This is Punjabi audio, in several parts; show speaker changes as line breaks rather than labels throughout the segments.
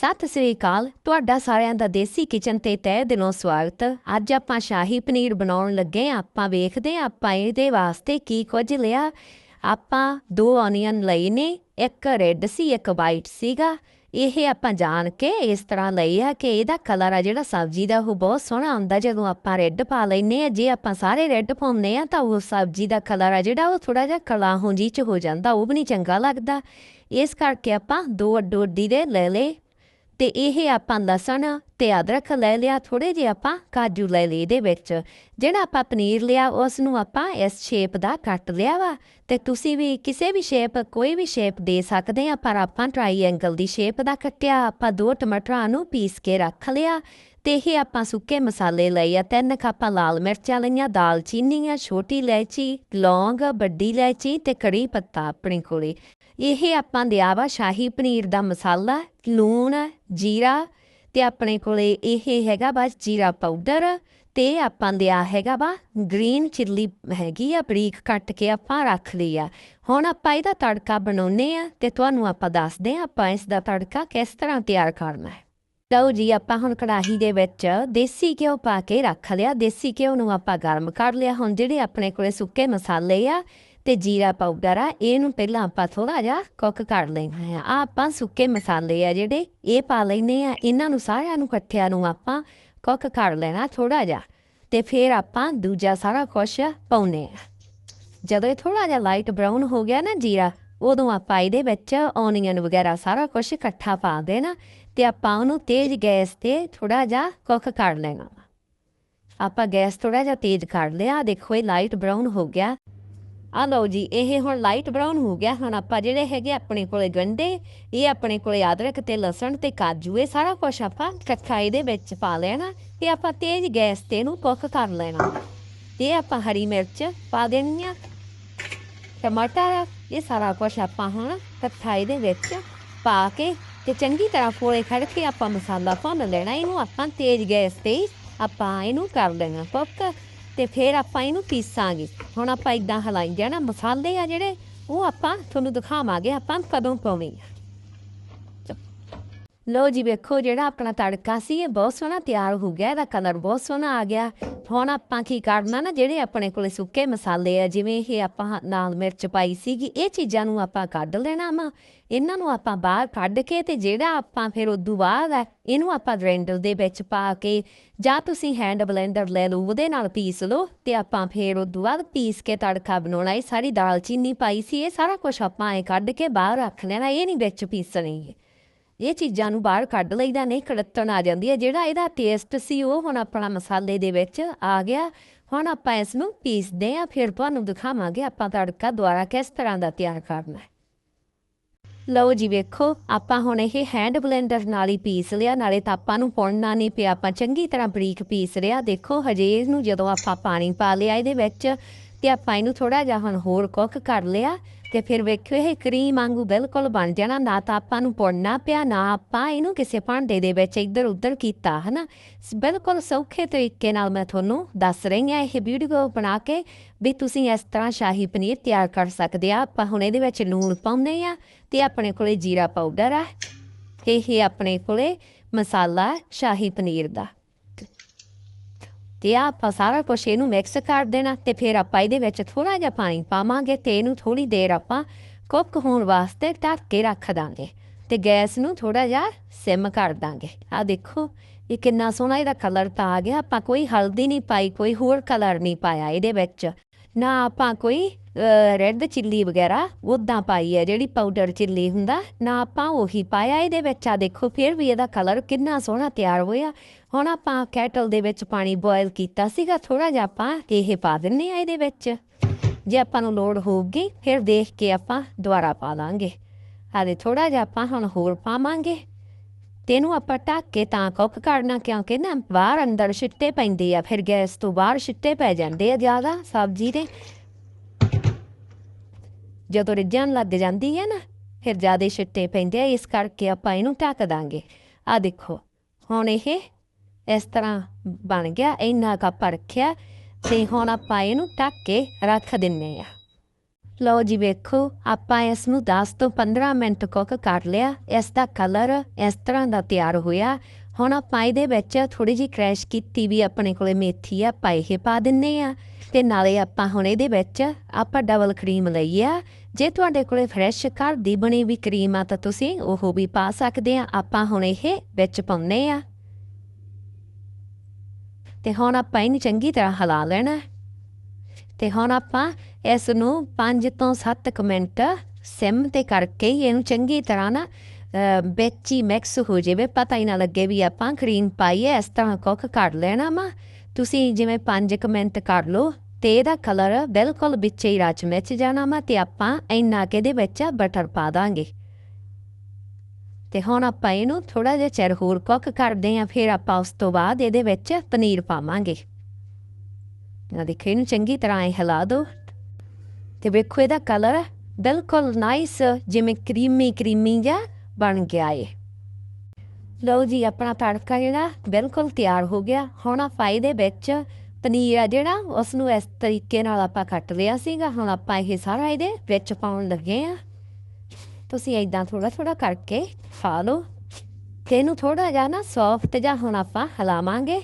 ਸਤਿ ਸ੍ਰੀ ਅਕਾਲ। ਤੁਹਾਡਾ ਸਾਰਿਆਂ ਦਾ ਦੇਸੀ ਕਿਚਨ ਤੇ ਤਹਿ ਦਿਲੋਂ ਸਵਾਗਤ। ਅੱਜ ਆਪਾਂ ਸ਼ਾਹੀ ਪਨੀਰ ਬਣਾਉਣ ਲੱਗੇ ਆਪਾਂ ਵੇਖਦੇ ਆਂ ਆਪਾਂ ਇਹਦੇ ਵਾਸਤੇ ਕੀ ਕੁਝ ਲਿਆ। ਆਪਾਂ ਦੋ ਆਨੀਅਨ ਲਏ ਨੇ, ਇੱਕ ਰੈੱਡ ਸੀ, ਇੱਕ ਵਾਈਟ ਸੀਗਾ। ਇਹ ਆਪਾਂ ਜਾਣ ਕੇ ਇਸ ਤਰ੍ਹਾਂ ਲਈ ਆ ਕਿ ਇਹਦਾ ਕਲਰ ਆ ਜਿਹੜਾ ਸਬਜ਼ੀ ਦਾ, ਉਹ ਬਹੁਤ ਸੋਹਣਾ ਆਉਂਦਾ। ਜਦੋਂ ਆਪਾਂ ਰੈੱਡ ਪਾ ਲੈਨੇ ਆ, ਜੇ ਆਪਾਂ ਸਾਰੇ ਰੈੱਡ ਪਾਉਂਦੇ ਆ, ਤਾਂ ਉਹ ਸਬਜ਼ੀ ਦਾ ਕਲਰ ਆ ਜਿਹੜਾ, ਉਹ ਥੋੜਾ ਜਿਹਾ ਕਲਾ ਹੁੰਜੀ ਚ ਹੋ ਜਾਂਦਾ, ਉਹ ਵੀ ਨਹੀਂ ਚੰਗਾ ਲੱਗਦਾ। ਇਸ ਕਰਕੇ ਆਪਾਂ ਦੋ ਅੱਡੋ ਅੱਡੀ ਦੇ ਲੈ ਲਏ। ਤੇ ਇਹ ਆਪਾਂ ਲਸਣ ਤੇ ਅਦਰਕ ਲੈ ਲਿਆ ਥੋੜੇ ਜਿਹਾ ਆਪਾਂ ਕਾਜੂ ਲੈ ਲਏ ਇਹਦੇ ਵਿੱਚ। ਜਿਹੜਾ ਆਪਾਂ ਪਨੀਰ ਲਿਆ ਉਸ ਨੂੰ ਆਪਾਂ ਇਸ ਸ਼ੇਪ ਦਾ ਕੱਟ ਲਿਆ ਵਾ। ਤੇ ਤੁਸੀਂ ਵੀ ਕਿਸੇ ਵੀ ਸ਼ੇਪ ਕੋਈ ਵੀ ਸ਼ੇਪ ਦੇ ਸਕਦੇ ਆ, ਪਰ ਆਪਾਂ ਟ੍ਰਾਈਐਂਗਲ ਦੀ ਸ਼ੇਪ ਦਾ ਕੱਟਿਆ। ਆਪਾਂ ਦੋ ਟਮਾਟਰਾਂ ਨੂੰ ਪੀਸ ਕੇ ਰੱਖ ਲਿਆ। ਤੇ ਇਹ ਆਪਾਂ ਸੁੱਕੇ ਮਸਾਲੇ ਲਏ ਆ ਤਿੰਨ ਕੱਪ ਲਾਲ ਮਿਰਚਾਂ ਲਈਆਂ ਦਾਲਚੀਨੀ ਆ ਛੋਟੀ ਇਲਾਇਚੀ ਲੌਂਗ ਵੱਡੀ ਇਲਾਇਚੀ ਤੇ ਕੜੀ ਪੱਤਾ ਆਪਣੇ ਕੋਲੇ ਇਹ ਆਪਾਂ ਲਿਆ ਵਾ ਸ਼ਾਹੀ ਪਨੀਰ ਦਾ ਮਸਾਲਾ ਲੂਣ ਜੀਰਾ ਤੇ ਆਪਣੇ ਕੋਲੇ ਇਹ ਹੈਗਾ ਬਸ ਜੀਰਾ ਪਾਊਡਰ ਤੇ ਆਪਾਂ ਲਿਆ ਹੈਗਾ ਵਾ ਗ੍ਰੀਨ ਚਿੱਲੀ ਹੈਗੀ ਆ ਬਰੀਕ ਕੱਟ ਕੇ ਆਪਾਂ ਰੱਖ ਲਈ ਆ ਹੁਣ ਆਪਾਂ ਇਹਦਾ ਤੜਕਾ ਬਣਾਉਨੇ ਆ ਤੇ ਤੁਹਾਨੂੰ ਆਪਾਂ ਦੱਸਦੇ ਆ ਆਪਾਂ ਇਸ ਦਾ ਤੜਕਾ ਕਿਸ ਤਰ੍ਹਾਂ ਤਿਆਰ ਕਰਨਾ ਹੈ ਲਓ ਜੀ ਆਪਾਂ ਹੁਣ ਕੜਾਹੀ ਦੇ ਵਿੱਚ ਦੇਸੀ ਘਿਓ ਪਾ ਕੇ ਰੱਖ ਲਿਆ। ਦੇਸੀ ਘਿਓ ਨੂੰ ਆਪਾਂ ਗਰਮ ਕਰ ਲਿਆ। ਹੁਣ ਜਿਹੜੇ ਆਪਣੇ ਕੋਲੇ ਸੁੱਕੇ ਮਸਾਲੇ ਆ ਤੇ ਜੀਰਾ ਪਾਊਡਰ ਆ, ਇਹਨੂੰ ਪਹਿਲਾਂ ਆਪਾਂ ਥੋੜਾ ਜਿਹਾ ਕੁੱਕ ਕਰ ਲੈਣਾ ਆ ਆਹ ਆਪਾਂ ਸੁੱਕੇ ਮਸਾਲੇ ਆ ਜਿਹੜੇ, ਇਹ ਪਾ ਲੈਨੇ ਆ ਇਹਨਾਂ ਨੂੰ ਸਾਰਿਆਂ ਨੂੰ ਇਕੱਠਿਆਂ ਨੂੰ ਆਪਾਂ ਕੁੱਕ ਕਰ ਲੈਣਾ ਥੋੜਾ ਜਿਹਾ ਤੇ ਫਿਰ ਆਪਾਂ ਦੂਜਾ ਸਾਰਾ ਕੁਛ ਪਾਉਨੇ ਆ ਜਦੋਂ ਇਹ ਥੋੜਾ ਜਿਹਾ ਲਾਈਟ ਬਰਾਊਨ ਹੋ ਗਿਆ ਨਾ ਜੀਰਾ ਉਦੋਂ ਆਪਾਂ ਇਹਦੇ ਵਿੱਚ ਓਨੀਅਨ ਵਗੈਰਾ ਸਾਰਾ ਕੁਝ ਇਕੱਠਾ ਪਾ ਦੇਣਾ ਤੇ ਆਪਾਂ ਉਹਨੂੰ ਤੇਜ਼ ਗੈਸ ਤੇ ਥੋੜਾ ਜਿਹਾ ਕੁੱਕ ਕਰ ਲੈਣਾ ਆਪਾਂ ਗੈਸ ਥੋੜਾ ਜਿਹਾ ਤੇਜ਼ ਕਰ ਲਿਆ, ਦੇਖੋ ਇਹ ਲਾਈਟ ਬਰਾਊਨ ਹੋ ਗਿਆ। ਆ ਲਓ ਜੀ, ਇਹ ਹੁਣ ਲਾਈਟ ਬਰਾਊਨ ਹੋ ਗਿਆ। ਹੁਣ ਆਪਾਂ ਜਿਹੜੇ ਹੈਗੇ ਆਪਣੇ ਕੋਲੇ ਗੰਡੇ, ਇਹ ਆਪਣੇ ਕੋਲੇ ਅਦਰਕ ਤੇ ਲਸਣ ਤੇ ਕਾਜੂ, ਇਹ ਸਾਰਾ ਕੁਝ ਆਪਾਂ ਇਕੱਠਾ ਇਹਦੇ ਵਿੱਚ ਪਾ ਲੈਣਾ ਤੇ ਆਪਾਂ ਤੇਜ਼ ਗੈਸ ਤੇ ਇਹਨੂੰ ਕੁੱਕ ਕਰ ਲੈਣਾ। ਤੇ ਆਪਾਂ ਹਰੀ ਮਿਰਚ ਪਾ ਦੇਣੀ ਆ, ਟਮਾਟਰ ਇਹ ਸਾਰਾ ਕੁਝ ਆਪਾਂ ਹੁਣ ਇਕੱਠਾ ਇਹਦੇ ਵਿੱਚ ਪਾ ਕੇ ਤੇ ਚੰਗੀ ਤਰ੍ਹਾਂ ਫੋਲੇ ਖੜ ਕੇ ਆਪਾਂ ਮਸਾਲਾ ਭੁੰਨ ਲੈਣਾ, ਇਹਨੂੰ ਆਪਾਂ ਤੇਜ਼ ਗੈਸ ਤੇ ਆਪਾਂ ਇਹਨੂੰ ਕਰ ਦੇਣਾ ਕੁੱਕ ਤੇ ਫਿਰ ਆਪਾਂ ਇਹਨੂੰ ਪੀਸਾਂਗੇ। ਹੁਣ ਆਪਾਂ ਇਦਾਂ ਹਲਾਈ ਜਾਣਾ, ਮਸਾਲੇ ਆ ਜਿਹੜੇ, ਉਹ ਆਪਾਂ ਤੁਹਾਨੂੰ ਦਿਖਾਵਾਂਗੇ ਆਪਾਂ ਕਦੋਂ ਪਾਉਣੇ ਲੋ ਜੀ, ਵੇਖੋ ਜਿਹੜਾ ਆਪਣਾ ਤੜਕਾ ਸੀ, ਇਹ ਬਹੁਤ ਸੋਹਣਾ ਤਿਆਰ ਹੋ ਗਿਆ, ਇਹਦਾ ਕਲਰ ਬਹੁਤ ਸੋਹਣਾ ਆ ਗਿਆ। ਹੁਣ ਆਪਾਂ ਕੀ ਕਰਨਾ ਨਾ, ਜਿਹੜੇ ਆਪਣੇ ਕੋਲੇ ਸੁੱਕੇ ਮਸਾਲੇ ਆ, ਜਿਵੇਂ ਇਹ ਆਪਾਂ ਨਾਲ ਮਿਰਚ ਪਾਈ ਸੀਗੀ, ਇਹ ਚੀਜ਼ਾਂ ਨੂੰ ਆਪਾਂ ਕੱਢ ਲੈਣਾ ਵਾ। ਇਹਨਾਂ ਨੂੰ ਆਪਾਂ ਬਾਹਰ ਕੱਢ ਕੇ ਤੇ ਜਿਹੜਾ ਆਪਾਂ ਫਿਰ ਉਦੋਂ ਬਾਅਦ ਹੈ ਇਹਨੂੰ ਆਪਾਂ ਗ੍ਰਾਈਂਡਰ ਦੇ ਵਿੱਚ ਪਾ ਕੇ ਜਾਂ ਤੁਸੀਂ ਹੈਂਡ ਬਲੈਂਡਰ ਲੈ ਲਓ, ਉਹਦੇ ਨਾਲ ਪੀਸ ਲਓ ਤੇ ਆਪਾਂ ਫਿਰ ਉਦੋਂ ਬਾਅਦ ਪੀਸ ਕੇ ਤੜਕਾ ਬਣਾਉਣਾ। ਇਹ ਸਾਰੀ ਦਾਲਚੀਨੀ ਪਾਈ ਸੀ, ਇਹ ਸਾਰਾ ਕੁਝ ਆਪਾਂ ਐ ਕੱਢ ਕੇ ਬਾਹਰ ਰੱਖ ਲੈਣਾ, ਇਹ ਨਹੀਂ ਵਿੱਚ ਪੀਸਣੀ। ਇਹ ਚੀਜ਼ਾਂ ਨੂੰ ਬਾਹਰ ਕੱਢ ਲਈਦਾ ਨਹੀਂ ਕੜਤਣ ਆ ਜਾਂਦੀ ਹੈ। ਜਿਹੜਾ ਇਹਦਾ ਟੇਸਟ ਸੀ, ਉਹ ਹੁਣ ਆਪਣਾ ਮਸਾਲੇ ਦੇ ਵਿੱਚ ਆ ਗਿਆ। ਹੁਣ ਆਪਾਂ ਇਸ ਨੂੰ ਪੀਸਦੇ ਆ ਫਿਰ ਤੁਹਾਨੂੰ ਦਿਖਾਵਾਂਗੇ ਆਪਾਂ ਤੜਕਾ ਦੁਆਰਾ ਕਿਸ ਤਰ੍ਹਾਂ ਦਾ ਤਿਆਰ ਕਰਨਾ ਹੈ। ਲਓ ਜੀ, ਵੇਖੋ, ਆਪਾਂ ਹੁਣ ਇਹ ਹੈਂਡ ਬਲੈਂਡਰ ਨਾਲ ਹੀ ਪੀਸ ਲਿਆ। ਨਾਲੇ ਤਾਂ ਆਪਾਂ ਨੂੰ ਪੁਣਨਾ ਨਹੀਂ ਪਿਆ। ਆਪਾਂ ਚੰਗੀ ਤਰ੍ਹਾਂ ਬਰੀਕ ਪੀਸ ਲਿਆ ਦੇਖੋ, ਹਜੇ ਇਹਨੂੰ ਜਦੋਂ ਆਪਾਂ ਪਾਣੀ ਪਾ ਲਿਆ ਇਹਦੇ ਵਿੱਚ, ਤੇ ਆਪਾਂ ਇਹਨੂੰ ਥੋੜਾ ਜਿਹਾ ਹੁਣ ਹੋਰ ਕੁੱਕ ਕਰ ਲਿਆ। ਤੇ ਫਿਰ ਵੇਖਿਓ ਇਹ ਕਰੀਮ ਵਾਂਗੂ ਬਿਲਕੁਲ ਬਣ ਜਾਣਾ, ਨਾ ਤਾਂ ਆਪਾਂ ਨੂੰ ਪੁਣਨਾ ਪਿਆ, ਨਾ ਆਪਾਂ ਇਹਨੂੰ ਕਿਸੇ ਭਾਂਡੇ ਦੇ ਵਿੱਚ ਇੱਧਰ ਉੱਧਰ ਕੀਤਾ, ਹਨਾ? ਬਿਲਕੁਲ ਸੌਖੇ ਤਰੀਕੇ ਨਾਲ ਮੈਂ ਤੁਹਾਨੂੰ ਦੱਸ ਰਹੀ ਹਾਂ ਇਹ ਵੀਡੀਓ ਬਣਾ ਕੇ ਵੀ ਤੁਸੀਂ ਇਸ ਤਰ੍ਹਾਂ ਸ਼ਾਹੀ ਪਨੀਰ ਤਿਆਰ ਕਰ ਸਕਦੇ ਆ। ਆਪਾਂ ਹੁਣ ਇਹਦੇ ਵਿੱਚ ਲੂਣ ਪਾਉਂਦੇ ਆ ਤੇ ਆਪਣੇ ਕੋਲੇ ਜੀਰਾ ਪਾਊਡਰ ਆ। ਇਹ ਆਪਣੇ ਕੋਲੇ ਮਸਾਲਾ ਸ਼ਾਹੀ ਪਨੀਰ ਦਾ। ਤੇ ਆਪਾਂ ਸਾਰਾ ਕੁਛ ਇਹਨੂੰ ਮਿਕਸ ਕਰ ਦੇਣਾ ਤੇ ਫਿਰ ਆਪਾਂ ਇਹਦੇ ਵਿੱਚ ਥੋੜਾ ਜਿਹਾ ਪਾਣੀ ਪਾਵਾਂਗੇ ਤੇ ਇਹਨੂੰ ਥੋੜੀ ਦੇਰ ਆਪਾਂ ਕੁੱਕ ਹੋਣ ਵਾਸਤੇ ਢੱਕ ਕੇ ਰੱਖ ਦਾਂਗੇ ਤੇ ਗੈਸ ਨੂੰ ਥੋੜਾ ਜਿਹਾ ਸਿਮ ਕਰ ਦਾਂਗੇ। ਆ ਦੇਖੋ, ਇਹ ਕਿੰਨਾ ਸੋਹਣਾ ਇਹਦਾ ਕਲਰ ਤਾਂ ਆ ਗਿਆ। ਆਪਾਂ ਕੋਈ ਹਲਦੀ ਨਹੀਂ ਪਾਈ, ਕੋਈ ਹੋਰ ਕਲਰ ਨਹੀਂ ਪਾਇਆ ਇਹਦੇ ਵਿੱਚ। ਨਾ ਆਪਾਂ ਕੋਈ ਰੈੱਡ ਚਿੱਲੀ ਵਗੈਰਾ ਉਦਾਂ ਪਾਈ ਹੈ, ਜਿਹੜੀ ਪਾਊਡਰ ਚਿੱਲੀ ਹੁੰਦਾ, ਨਾ ਆਪਾਂ ਉਹੀ ਪਾਇਆ, ਇਹਦੇ ਵਿੱਚ ਆ ਦੇਖੋ, ਫਿਰ ਵੀ ਇਹਦਾ ਕਲਰ ਕਿੰਨਾ ਸੋਹਣਾ ਤਿਆਰ ਹੋਇਆ। ਹੁਣ ਆਪਾਂ ਕੈਟਲ ਦੇ ਵਿੱਚ ਪਾਣੀ ਬੋਇਲ ਕੀਤਾ ਸੀਗਾ ਥੋੜਾ ਜਿਹਾ ਆਪਾਂ ਇਹ ਪਾ ਦਿੰਨੇ ਆ ਇਹਦੇ ਵਿੱਚ। ਜੇ ਆਪਾਂ ਨੂੰ ਲੋੜ ਹੋਊਗੀ, ਫਿਰ ਦੇਖ ਕੇ ਆਪਾਂ ਦੁਬਾਰਾ ਪਾ ਲਾਂਗੇ ਆਦੇ ਥੋੜਾ ਜਿਹਾ ਆਪਾਂ ਹੁਣ ਹੋਰ ਪਾਵਾਂਗੇ। ਤੇ ਇਹਨੂੰ ਆਪਾਂ ਢੱਕ ਕੇ ਤਾਂ ਕੁੱਕ ਕਰਨਾ ਕਿਉਂਕਿ ਨਾ ਬਾਹਰ ਅੰਦਰ ਛਿੱਟੇ ਪੈਂਦੇ ਆ, ਫਿਰ ਗੈਸ ਤੋਂ ਬਾਹਰ ਛਿੱਟੇ ਪੈ ਜਾਂਦੇ ਆ ਜ਼ਿਆਦਾ ਸਬਜ਼ੀ ਦੇ। ਜਦੋਂ ਰਿੱਝਣ ਲੱਗ ਜਾਂਦੀ ਹੈ ਨਾ, ਫਿਰ ਜ਼ਿਆਦਾ ਛਿੱਟੇ ਪੈਂਦੇ ਆ, ਇਸ ਕਰਕੇ ਆਪਾਂ ਇਹਨੂੰ ਢੱਕ ਦਾਂਗੇ। ਆ ਦੇਖੋ, ਹੁਣ ਇਹ ਇਸ ਤਰ੍ਹਾਂ ਬਣ ਗਿਆ, ਇੰਨਾ ਕੱਪ ਰੱਖਿਆ ਤੇ ਹੁਣ ਆਪਾਂ ਇਹਨੂੰ ਢੱਕ ਕੇ ਰੱਖ ਦਿੰਨੇ ਆ। ਲਓ ਜੀ ਵੇਖੋ, ਆਪਾਂ ਇਸ ਨੂੰ 10 ਤੋਂ 15 ਮਿੰਟ ਕੁੱਕ ਕਰ ਲਿਆ, ਇਸ ਦਾ ਕਲਰ ਇਸ ਤਰ੍ਹਾਂ ਦਾ ਤਿਆਰ ਹੋਇਆ। ਹੁਣ ਆਪਾਂ ਇਹਦੇ ਵਿੱਚ ਥੋੜੀ ਜਿਹੀ ਕ੍ਰੈਸ਼ ਕੀਤੀ ਵੀ ਆਪਣੇ ਕੋਲੇ ਮੇਥੀ ਆ, ਆਪਾਂ ਇਹ ਪਾ ਦਿੰਨੇ ਆ। ਤੇ ਨਾਲੇ ਆਪਾਂ ਹੁਣ ਇਹਦੇ ਵਿੱਚ ਆਪਾਂ ਡਬਲ ਕਰੀਮ ਲਈ ਆ। ਜੇ ਤੁਹਾਡੇ ਕੋਲੇ ਫਰੈਸ਼ ਘਰ ਦੀ ਬਣੀ ਵੀ ਕਰੀਮ ਆ, ਤਾਂ ਤੁਸੀਂ ਉਹ ਵੀ ਪਾ ਸਕਦੇ ਆ। ਆਪਾਂ ਹੁਣ ਇਹ ਵਿੱਚ ਪਾਉਨੇ ਆ। ਤੇ ਹੁਣ ਆਪਾਂ ਇਹਨੂੰ ਚੰਗੀ ਤਰ੍ਹਾਂ ਹਿਲਾ ਲੈਣਾ। ਤੇ ਹੁਣ ਆਪਾਂ ਇਸ ਨੂੰ 5 ਤੋਂ 7 ਮਿੰਟ ਸਿਮ ਤੇ ਕਰਕੇ ਹੀ ਇਹਨੂੰ ਚੰਗੀ ਤਰ੍ਹਾਂ ਨਾ ਵਿੱਚ ਹੀ ਮਿਕਸ ਹੋ ਜਾਵੇ। ਪਤਾ ਹੀ ਨਾ ਲੱਗੇ ਵੀ ਆਪਾਂ ਕਰੀਮ ਪਾਈ ਹੈ, ਇਸ ਤਰ੍ਹਾਂ ਕੁੱਕ ਕਰ ਲੈਣਾ ਵਾ। ਤੁਸੀਂ ਜਿਵੇਂ 5 ਮਿੰਟ ਕਰ ਲਓ ਤੇ ਇਹਦਾ ਕਲਰ ਬਿਲਕੁਲ ਵਿੱਚ ਹੀ ਰਚ ਮਿਚ ਜਾਣਾ ਵਾ ਤੇ ਆਪਾਂ ਇੰਨਾ ਕਿ ਇਹਦੇ ਵਿੱਚ ਬਟਰ ਪਾ ਦਾਂਗੇ। ਤੇ ਹੁਣ ਆਪਾਂ ਇਹਨੂੰ ਥੋੜਾ ਜਿਹਾ ਚਿਰ ਹੋਰ ਕੁੱਕ ਕਰਦੇ ਆਂ ਫਿਰ ਆਪਾਂ ਉਸ ਤੋਂ ਬਾਅਦ ਇਹਦੇ ਵਿੱਚ ਪਨੀਰ ਪਾਵਾਂਗੇ। ਇਹਨਾਂ ਦੇਖੋ ਇਹਨੂੰ ਚੰਗੀ ਤਰ੍ਹਾਂ ਇਹ ਹਿਲਾ ਦਿਓ। ਤੇ ਵੇਖੋ ਇਹਦਾ ਕਲਰ ਬਿਲਕੁਲ ਨਾਈਸ ਜਿਵੇਂ ਕਰੀਮੀ ਕਰੀਮੀ ਜਿਹਾ ਬਣ ਗਿਆ ਏ। ਲਓ ਜੀ, ਆਪਣਾ ਤੜਕਾ ਜਿਹੜਾ ਬਿਲਕੁਲ ਤਿਆਰ ਹੋ ਗਿਆ। ਹੁਣ ਆਪਾਂ ਇਹਦੇ ਵਿੱਚ ਪਨੀਰ ਆ ਜਿਹੜਾ ਉਸ ਨੂੰ ਇਸ ਤਰੀਕੇ ਨਾਲ ਆਪਾਂ ਕੱਟ ਲਿਆ ਸੀਗਾ। ਹੁਣ ਆਪਾਂ ਇਹ ਸਾਰਾ ਇਹਦੇ ਵਿੱਚ ਪਾਉਣ ਲੱਗੇ ਆ ਤੁਸੀਂ ਇਦਾਂ ਥੋੜਾ ਥੋੜਾ ਕਰਕੇ ਖਾ ਲਓ। ਤੇ ਇਹਨੂੰ ਥੋੜਾ ਜਿਹਾ ਨਾ ਸੌਫਟ ਜਿਹਾ ਹੁਣ ਆਪਾਂ ਹਿਲਾਵਾਂਗੇ।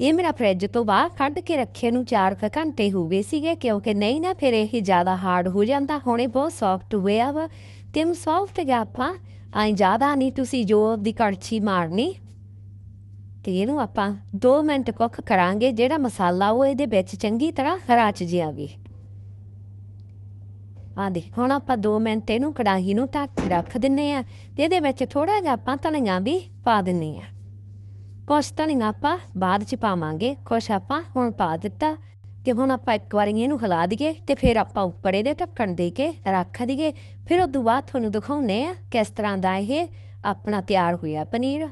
ਇਹ ਮੇਰਾ ਫ੍ਰਿਜ ਤੋਂ ਬਾਹਰ ਕੱਢ ਕੇ ਰੱਖੇ ਨੂੰ 4 ਘੰਟੇ ਹੋ ਗਏ ਸੀਗੇ, ਕਿਉਂਕਿ ਨਹੀਂ ਨਾ ਫਿਰ ਇਹ ਜ਼ਿਆਦਾ ਹਾਰਡ ਹੋ ਜਾਂਦਾ। ਹੁਣ ਇਹ ਬਹੁਤ ਸੌਫਟ ਹੋਇਆ ਵਾ। ਤੇ ਇਹਨੂੰ ਸੌਫਟ ਗਿਆ ਆਪਾਂ ਐਂ ਜ਼ਿਆਦਾ ਨਹੀਂ, ਤੁਸੀਂ ਜੋ ਦੀ ਕੜਛੀ ਮਾਰਨੀ, ਤੇ ਇਹਨੂੰ ਆਪਾਂ 2 ਮਿੰਟ ਕੁੱਕ ਕਰਾਂਗੇ, ਜਿਹੜਾ ਮਸਾਲਾ ਉਹ ਇਹਦੇ ਵਿੱਚ ਚੰਗੀ ਤਰ੍ਹਾਂ ਰਚ ਜਾਵੇ। ਆ ਦੇ ਹੁਣ ਆਪਾਂ 2 ਮਿੰਟ ਇਹਨੂੰ ਕੜਾਹੀ ਨੂੰ ਢੱਕ ਕੇ ਰੱਖ ਦਿੰਨੇ ਆ, ਤੇ ਇਹਦੇ ਵਿੱਚ ਥੋੜਾ ਜਿਹਾ ਆਪਾਂ ਧਨੀਆ ਵੀ ਪਾ ਦਿੰਨੇ ਆ। ਕੁਛ ਤਾਂ ਧਨੀਆ ਆਪਾਂ ਬਾਅਦ ਚ ਪਾਵਾਂਗੇ ਕੁਛ ਆਪਾਂ ਹੁਣ ਪਾ ਦਿੱਤਾ ਤੇ ਹੁਣ ਆਪਾਂ ਇੱਕ ਵਾਰੀ ਇਹਨੂੰ ਹਿਲਾ ਦਈਏ ਤੇ ਫਿਰ ਆਪਾਂ ਉੱਪਰ ਇਹਦੇ ਢੱਕਣ ਦੇ ਕੇ ਰੱਖ ਦਈਏ ਫਿਰ ਉਸ ਬਾਅਦ ਤੁਹਾਨੂੰ ਦਿਖਾਉਨੇ ਆ ਕਿਸ ਤਰ੍ਹਾਂ ਦਾ ਇਹ ਆਪਣਾ ਤਿਆਰ ਹੋਇਆ ਪਨੀਰ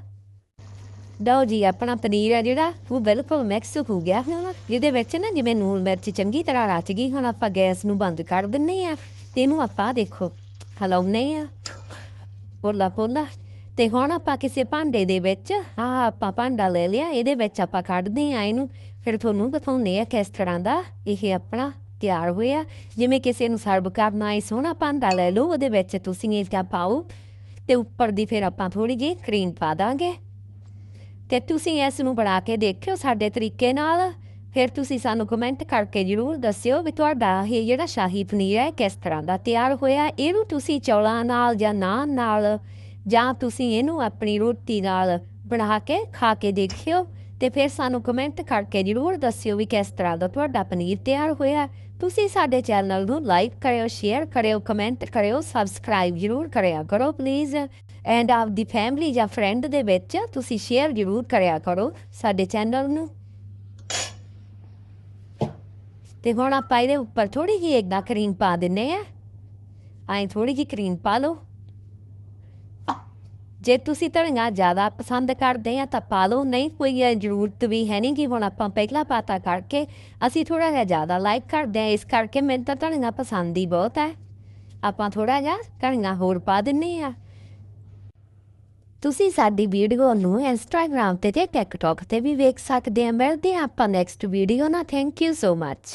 ਲਓ ਜੀ ਆਪਣਾ ਪਨੀਰ ਹੈ ਜਿਹੜਾ ਉਹ ਬਿਲਕੁਲ ਮਿਕਸ ਹੋ ਗਿਆ ਹੁਣ ਜਿਹਦੇ ਵਿੱਚ ਨਾ ਜਿਵੇਂ ਨੂਨ ਮਿਰਚ ਚੰਗੀ ਤਰ੍ਹਾਂ ਰਚ ਗਈ ਹੁਣ ਆਪਾਂ ਗੈਸ ਨੂੰ ਬੰਦ ਕਰ ਦਿੰਨੇ ਆ ਤੇ ਇਹਨੂੰ ਆਪਾਂ ਦੇਖੋ ਹਲਾਉਨੇ ਆ ਪੋਲਾ ਪੋਲਾ ਤੇ ਹੁਣ ਆਪਾਂ ਕਿਸੇ ਭਾਂਡੇ ਦੇ ਵਿੱਚ, ਆਹ ਆਪਾਂ ਭਾਂਡਾ ਲੈ ਲਿਆ, ਇਹਦੇ ਵਿੱਚ ਆਪਾਂ ਕੱਢਦੇ ਆ ਇਹਨੂੰ। ਫਿਰ ਤੁਹਾਨੂੰ ਦਿਖਾਉਂਦੇ ਆ ਕਿਸ ਤਰ੍ਹਾਂ ਦਾ ਇਹ ਆਪਣਾ ਤਿਆਰ ਹੋਇਆ। ਜਿਵੇਂ ਕਿਸੇ ਨੂੰ ਸਰਵ ਕਰਨਾ ਹੈ, ਸੋਹਣਾ ਭਾਂਡਾ ਲੈ ਲਓ, ਉਹਦੇ ਵਿੱਚ ਤੁਸੀਂ ਇਹ ਕਿਆ ਪਾਓ। ਤੇ ਉੱਪਰ ਦੀ ਫਿਰ ਆਪਾਂ ਥੋੜੀ ਜਿਹੀ ਕਰੀਮ ਪਾ ਦਾਂਗੇ। ਤੇ ਤੁਸੀਂ ਇਸ ਨੂੰ ਬਣਾ ਕੇ ਦੇਖਿਓ ਸਾਡੇ ਤਰੀਕੇ ਨਾਲ। ਫਿਰ ਤੁਸੀਂ ਸਾਨੂੰ ਕਮੈਂਟ ਕਰਕੇ ਜਰੂਰ ਦੱਸਿਓ ਵੀ ਤੁਹਾਡਾ ਇਹ ਜਿਹੜਾ ਸ਼ਾਹੀ ਪਨੀਰ ਹੈ, ਕਿਸ ਤਰ੍ਹਾਂ ਦਾ ਤਿਆਰ ਹੋਇਆ, ਇਹਨੂੰ ਤੁਸੀਂ ਚੌਲਾਂ ਨਾਲ ਜਾਂ ਨਾਨ ਨਾਲ ਜਾਂ ਤੁਸੀਂ ਇਹਨੂੰ ਆਪਣੀ ਰੋਟੀ ਨਾਲ ਬਣਾ ਕੇ ਖਾ ਕੇ ਦੇਖਿਓ ਤੇ ਫਿਰ ਸਾਨੂੰ ਕਮੈਂਟ ਕਰਕੇ ਜਰੂਰ ਦੱਸਿਓ ਵੀ ਕਿਸ ਤਰ੍ਹਾਂ ਦਾ ਤੁਹਾਡਾ ਪਨੀਰ ਤਿਆਰ ਹੋਇਆ। ਤੁਸੀਂ ਸਾਡੇ ਚੈਨਲ ਨੂੰ ਲਾਈਕ ਕਰਿਓ ਸ਼ੇਅਰ ਕਰਿਓ ਕਮੈਂਟ ਕਰਿਓ ਸਬਸਕ੍ਰਾਈਬ ਜਰੂਰ ਕਰਿਆ ਕਰੋ ਪਲੀਜ਼ ਐਂਡ ਆਫ ਦੀ ਫੈਮਿਲੀ ਜਾਂ ਫਰੈਂਡ ਦੇ ਵਿੱਚ ਤੁਸੀਂ ਸ਼ੇਅਰ ਜਰੂਰ ਕਰਿਆ ਕਰੋ ਸਾਡੇ ਚੈਨਲ ਨੂੰ। ਤੇ ਹੁਣ ਆਪਾਂ ਇਹਦੇ ਉੱਪਰ ਥੋੜੀ ਜਿਹੀ ਇੱਕਦਾ ਕਰੀਮ ਪਾ ਦਿੰਨੇ ਆ ਐਂ ਥੋੜੀ ਜਿਹੀ ਕਰੀਮ ਪਾ ਲਓ। ਜੇ ਤੁਸੀਂ ਧਨੀਆ ਜ਼ਿਆਦਾ ਪਸੰਦ ਕਰਦੇ ਆ, ਤਾਂ ਪਾ ਲਓ। ਨਹੀਂ, ਕੋਈ ਜ਼ਰੂਰਤ ਵੀ ਹੈ ਨਹੀਂ ਕਿ ਹੁਣ ਆਪਾਂ ਪਹਿਲਾਂ ਪਾਤਾ ਕਰਕੇ ਅਸੀਂ ਥੋੜਾ ਜਿਹਾ ਜ਼ਿਆਦਾ ਲਾਈਕ ਕਰਦੇ ਆ। ਇਸ ਕਰਕੇ ਮੈਨੂੰ ਤਾਂ ਧਨੀਆ ਪਸੰਦ ਹੀ ਬਹੁਤ ਹੈ ਆਪਾਂ ਥੋੜਾ ਜਿਹਾ ਧਨੀਆ ਹੋਰ ਪਾ ਦਿੰਨੇ ਆ। ਤੁਸੀਂ ਸਾਡੀ ਵੀਡੀਓ ਨੂੰ ਇੰਸਟਾਗ੍ਰam ਤੇ ਤੇ ਟਿਕਟੌਕ ਤੇ ਵੀ ਵੇਖ ਸਕਦੇ ਆ। ਮਿਲਦੇ ਹਾਂ ਆਪਾਂ ਨੈਕਸਟ ਵੀਡੀਓ ਨਾਲ। Thank you so much